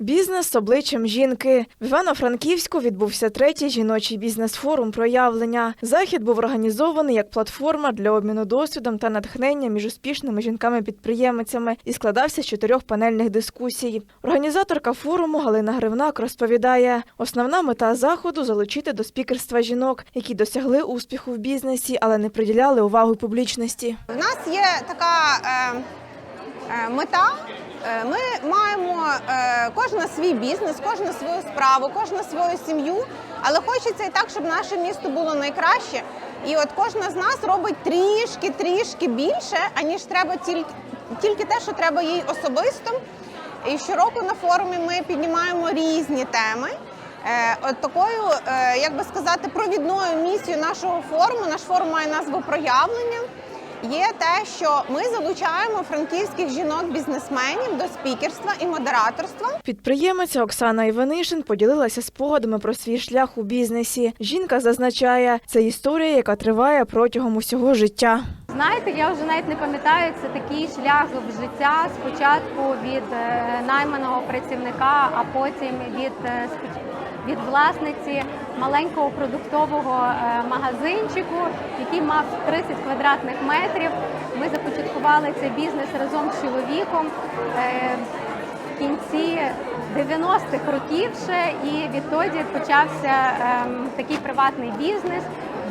Бізнес обличчям жінки в Івано-Франківську відбувся третій жіночий бізнес-форум проявлення. Захід був організований як платформа для обміну досвідом та натхнення між успішними жінками-підприємицями і складався з чотирьох панельних дискусій. Організаторка форуму Галина Гривнак розповідає, основна мета заходу залучити до спікерства жінок, які досягли успіху в бізнесі, але не приділяли увагу публічності. В нас є така е, е, мета. Е, Ми маємо е, кожна свій бізнес, кожна свою справу, кожна свою сім'ю. Але хочеться і так, щоб наше місто було найкраще. І от кожна з нас робить трішки, трішки більше, аніж треба тільки, тільки те, що треба їй особисто. І щороку на форумі ми піднімаємо різні теми. Е, От такою, як би сказати, провідною місією нашого форуму, наш форум має назву проявлення. Є те, що ми залучаємо франківських жінок-бізнесменів до спікерства і модераторства. Підприємиця Оксана Іванишин поділилася спогадами про свій шлях у бізнесі. Жінка зазначає, це історія, яка триває протягом усього життя. Знаєте, я вже навіть не пам'ятаю, це такий шлях в життя. Спочатку від е, найманого працівника, а потім від, е, від власниці маленького продуктового е, магазинчику, який мав 30 квадратних метрів. Ми започаткували цей бізнес разом з чоловіком. е, в кінці 90-х років ще, і відтоді почався ем, такий приватний бізнес.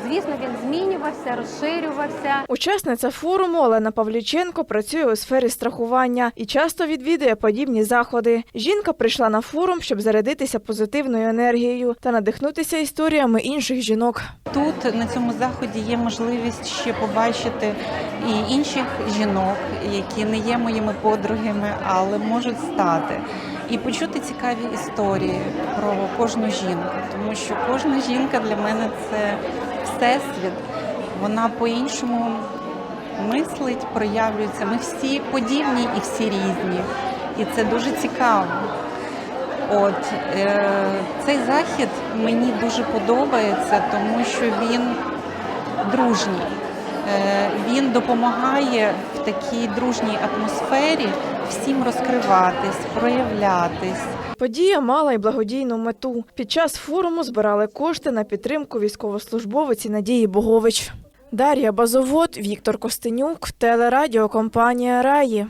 Звісно, він змінювався, розширювався. Учасниця форуму Олена Павліченко працює у сфері страхування і часто відвідує подібні заходи. Жінка прийшла на форум, щоб зарядитися позитивною енергією та надихнутися історіями інших жінок. Тут на цьому заході є можливість ще побачити і інших жінок, які не є моїми подругами, але можуть стати. І почути цікаві історії про кожну жінку, тому що кожна жінка для мене це всесвіт. Вона по-іншому мислить, проявлюється. Ми всі подібні і всі різні. І це дуже цікаво. От е, цей захід мені дуже подобається, тому що він дружній. Е, він допомагає в такій дружній атмосфері всім розкриватись, проявлятись. Подія мала й благодійну мету. Під час форуму збирали кошти на підтримку військовослужбовиці Надії Богович. Дар'я Базовод, Віктор Костенюк, телерадіокомпанія Раї.